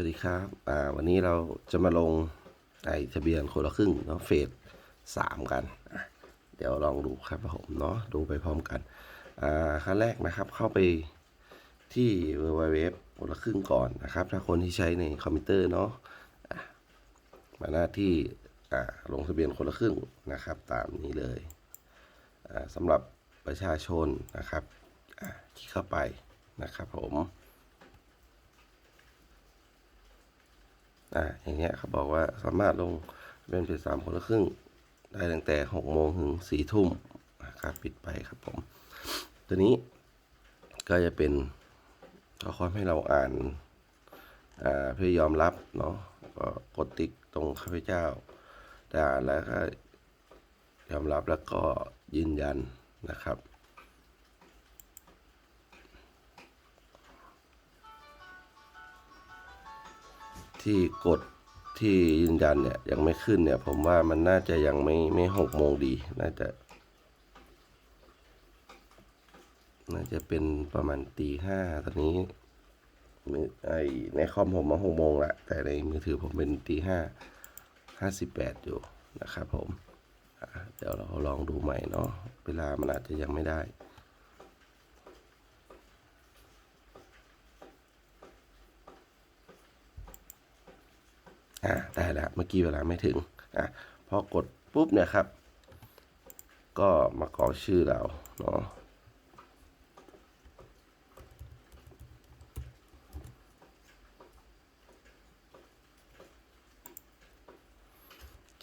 วัสดีครับอ่าวันนี้เราจะมาลงไอทะเบียนคนละครึ่งเนาะเฟสสามกัน เดี๋ยวลองดูครับผมเนาะดูไปพร้อมกันอ่าขั้นแรกนะครับเข้าไปที่ www คนละครึ่งก่อนนะครับ ถ้าคนที่ใช้ในคอมพิวเตอร์เนาะมาหน้าที่อ่าลงทะเบียนคนละครึ่งนะครับ ตามนี้เลยอ่าสำหรับประชาชนนะครับอะคลิกเข้าไปนะครับผม อ่าอย่างเงี้ยเขาบอกว่าสามารถลงเป็นเพจสามคนละครึ่ง ได้ตั้งแต่หกโมงถึงสี่ทุ่มนะครับปิดไปครับผม ตัวนี้ก็จะเป็นข้อความให้เราอ่านอ่าเพื่อยอมรับเนาะก็กดติ๊กตรงข้าพเจ้าได้อ่านแล้วก็ยอมรับแล้วก็ยืนยันนะครับ ที่กดที่ยืนยันเนี่ยยังไม่ขึ้นเนี่ย ผมว่ามันน่าจะยังไม่ไม่หกโมงดีน่าจะ น่าจะเป็นประมาณตีห้าตอนนี้มือไอในคอมผมมาหกโมงละแต่ในมือถือผมเป็นตีห้าห้าสิบแปดอยู่นะครับผม เดี๋ยวเราลองดูใหม่เนาะเวลามันอาจจะยังไม่ได้ อ่าได้แล้วเมื่อกี้เวลาไม่ถึงอะพอกดปุ๊บเนี่ยครับ ก็มากรอกชื่อเราเนาะ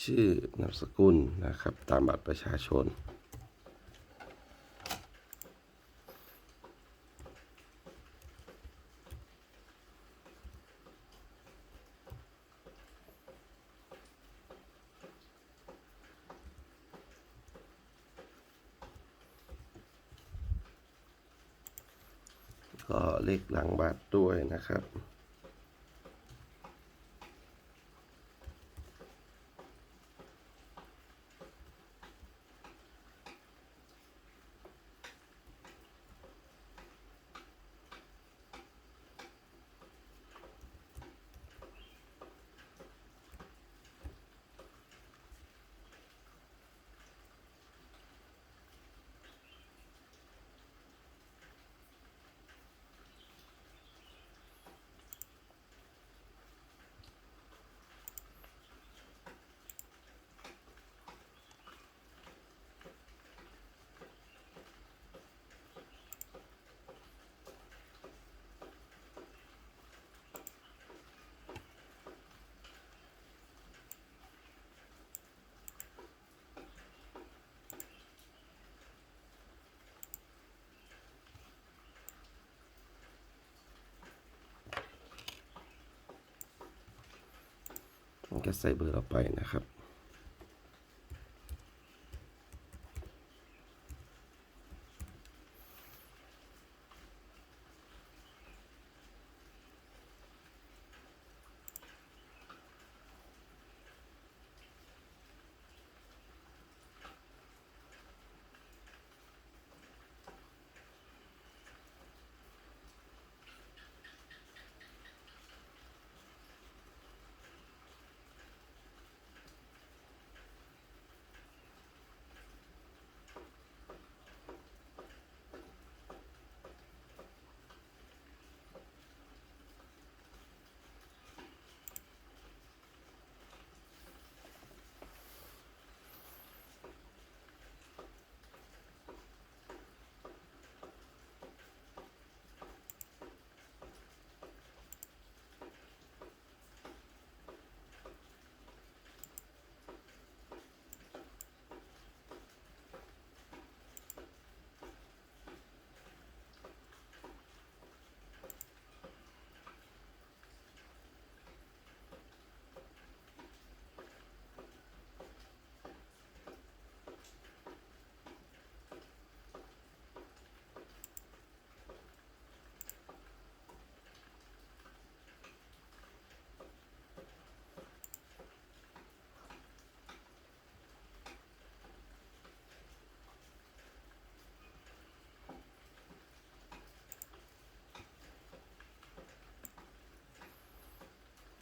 ชื่อนามสกุลนะครับ ตามบัตรประชาชน ก็เลขหลังบัตรด้วยนะครับ ก็ใส่เบอร์เราไปนะครับ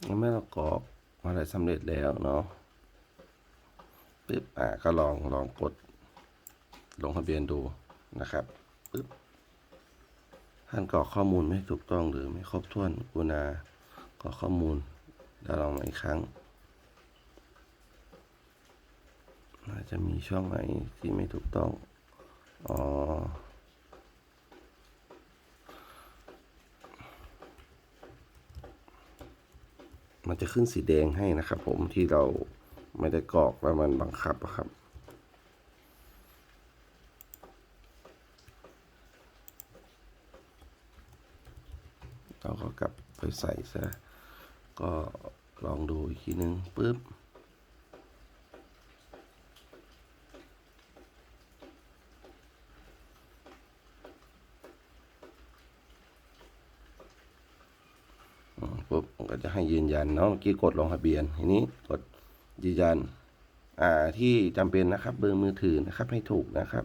ยังไม่เรากรอกอะไรสำเร็จแล้วเนาะปึ๊บอ่าก็ลองลองกดลงทะเบียนดูนะครับปึ๊บท่านกรอกข้อมูลไม่ถูกต้องหรือไม่ครบถ้วนกุณากรอกข้อมูลแล้วลองใหม่อีกครั้งน่าจะมีช่องไหนที่ไม่ถูกต้อง อ๋อ มันจะขึ้นสีแดงให้นะครับ ผมที่เราไม่ได้กรอกแล้วมันบังคับอะครับ เราก็กลับไปใส่ซะก็ลองดูอีกทีนึงปุ๊บ อืมปุ๊บมัน ก็จะให้ยืนยันเนาะเมื่อกี้กดลงทะเบียนทีนี้กดยืนยันอ่าที่จำเป็นนะครับเบอร์มือถือนะครับให้ถูกนะครับ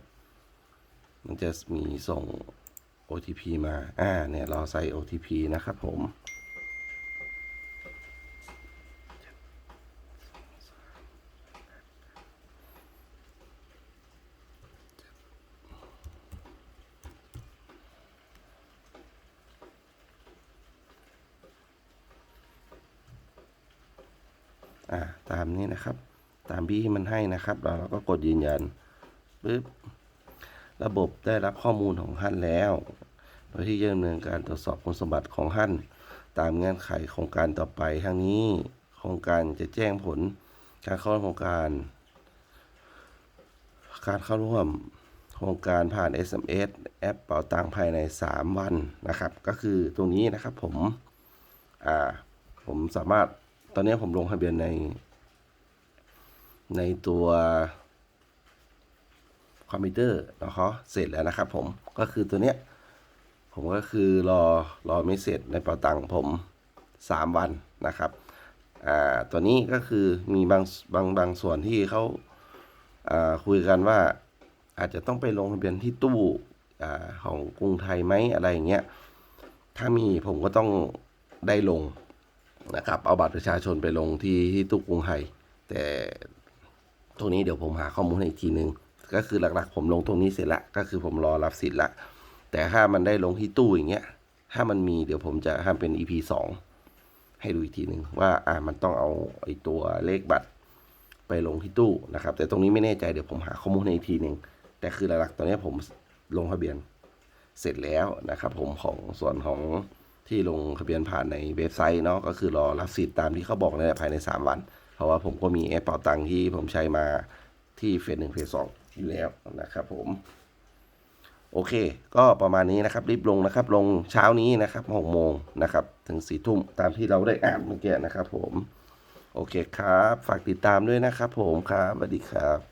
มันจะมีส่ง OTP มาอ่าเนี่ยรอใส่ OTP นะครับผม อ่าตามนี้นะครับ ตามที่มันให้นะครับ เราเราก็กดยืนยันปึ๊บระบบได้รับข้อมูลของท่านแล้วโดยที่จะดำเนินการตรวจสอบคุณสมบัติของท่านตามเงื่อนไขโครงการต่อไปทั้งนี้โครงการจะแจ้งผลการเข้าร่วมโครงการ การเข้าร่วมโครงการผ่าน SMS แอปเป๋าตังภายใน 3 วันนะครับ ก็คือตรงนี้นะครับผม อ่า ผมสามารถ ตอนนี้ผมลงทะเบียนใน ในตัวคอมพิวเตอร์นะครับเสร็จแล้วนะครับ ผมก็คือตัวเนี้ย ผมก็คือรอรอไม่เสร็จในเป๋าตังค์ผม 3 วันนะครับอ่าตัวนี้ก็คือมีบางบางบางส่วนที่เขาอ่าคุยกันว่าอาจจะต้องไปลงทะเบียนที่ตู้อ่าของกรุงไทยไหมอะไรอย่างเงี้ยถ้ามีผมก็ต้องได้ลง นะครับ เอาบัตรประชาชนไปลงที่ที่ตู้กรุงไทยแต่ตรงนี้เดี๋ยวผมหาข้อมูลให้อีกทีนึง ก็คือหลักๆ ผมลงตรงนี้เสร็จละก็คือผมรอรับสิทธิ์ละแต่ถ้ามันได้ลงที่ตู้อย่างเงี้ย ถ้ามันมีเดี๋ยวผมจะทำเป็น EP สองให้ดูอีกทีหนึ่งว่าอ่ามันต้องเอาไอ้ตัวเลขบัตรไปลงที่ตู้นะครับ แต่ตรงนี้ไม่แน่ใจเดี๋ยวผมหาข้อมูลให้อีกทีหนึ่งแต่คือหลักๆตอนนี้ผมลงทะเบียนเสร็จแล้วนะครับ ผมของส่วนของ ที่ลงทะเบียนผ่านในเว็บไซต์เนาะก็คือรอรับสิทธิ์ตามที่เขาบอกนั่นแหละภายใน 3 วัน เพราะว่าผมก็มีแอปเป่าตังที่ผมใช้มาที่เฟสหนึ่งเฟสสองอยู่แล้วนะครับผม โอเค ก็ประมาณนี้นะครับ รีบลงนะครับ ลงเช้านี้นะครับหกโมงนะครับ ถึงสี่ทุ่มตามที่เราได้อ่านเมื่อกี้นะครับผม โอเคครับ ฝากติดตามด้วยนะครับผมครับสวัสดีครับ